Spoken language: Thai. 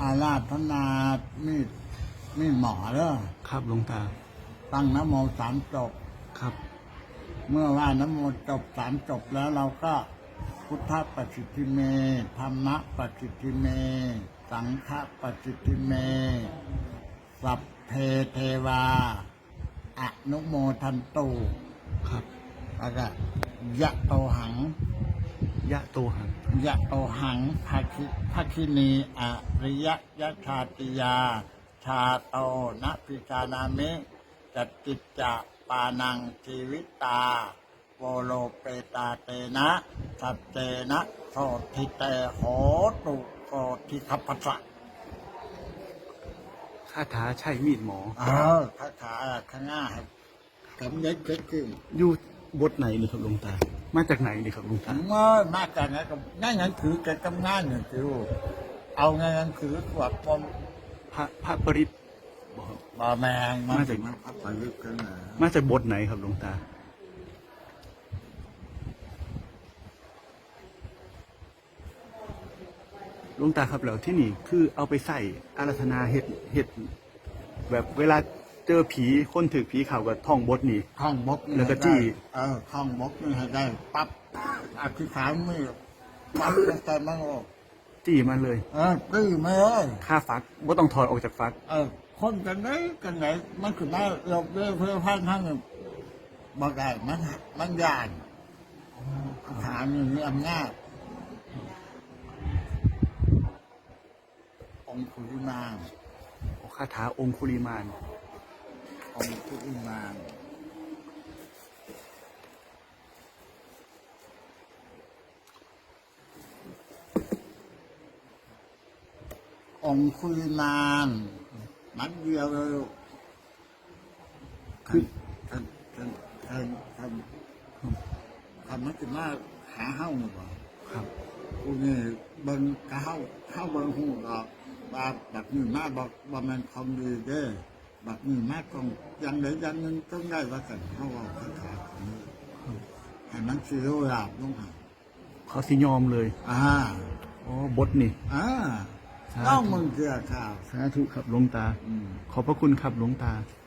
อาราธนามีดมีดหมอเด้อครับหลวงตา ตั้งนะโมสามจบ ครับ เมื่อว่านะโมจบสามจบแล้วเราก็พุทธปัจสิทธิเม ธรรมะปัจสิทธิเม สังฆปัจสิทธิเม สัพเพเทวาอนุโมทันตุครับแล้วก็ยะโตหัง ยะโตหังยะโตหังภาคิภาคินีอริยยชาติยา ชาโตนะพิจานามิจัตติจจะปานังชีวิตาโวโลเปตาเตนะสัจเจนะโสทิเตโหตุโสทิคัพพสะคาถาใช่มีดหมอเออคาถาข้างหน้าครับกำเนิดเกิดขึ้นอยู่บทไหนนี่ครับหลวงตา มาจากไหนนี่ครับหลวงตาเมื่อมาจากนั้นก็ง่ายงั้นถือกันกำงานหนึ่งคือเอาง่ายงั้นถือขวดปมพระพระปริตบอกครับบาแมงมาจากมันพับประยุกต์กันนะมาจากบทไหนครับหลวงตาหลวงตาครับแล้วที่นี่คือเอาไปใส่อารัธนาเห็ดเห็ดแบบเวลา เจอผีคนถือผีเข่ากับท่องบทนี่ข้องบกนี่แล้วก็จี้ เออข้องบกนี่ให้ได้ปั๊บอธิษฐานมือปั๊บตั้งแต่มันออกจี้มาเลยเออตื้อไม่เลยค่าฟักบ่ต้องถอดออกจากฟัก เออ คนกันไหนกันไหนมันคือมาเราเพื่อเพื่อพันทั้งบอกได้มันมันยานคาถานี่มีอำนาจองคุลิมาน คาถาองคุลิมาน องคุลิมานองคุลิมานมันเดียวเลยลูกคือทำทำทำทำทำมันจะมาหาเฮ้าหรือเปล่าครับกูนี่เบิ่งกะเฮ้าเฮ้าเบิ่งหูดอกว่าบักนี่มาบอกว่ามันคอมดีเด้อ บักนี่มาต้องอยังใดอยังหนึงต้องได้ว่ากันเฮาเอาคาถาของนี้ให้มันสิรู้ลาบลงหาเขาสิยอมเลยอ่าอ๋อบทนี่อ่าสาธุต้องมึงเชื่อข่าวสาธุครับหลวงตา อืม ขอบพระคุณครับหลวงตาอ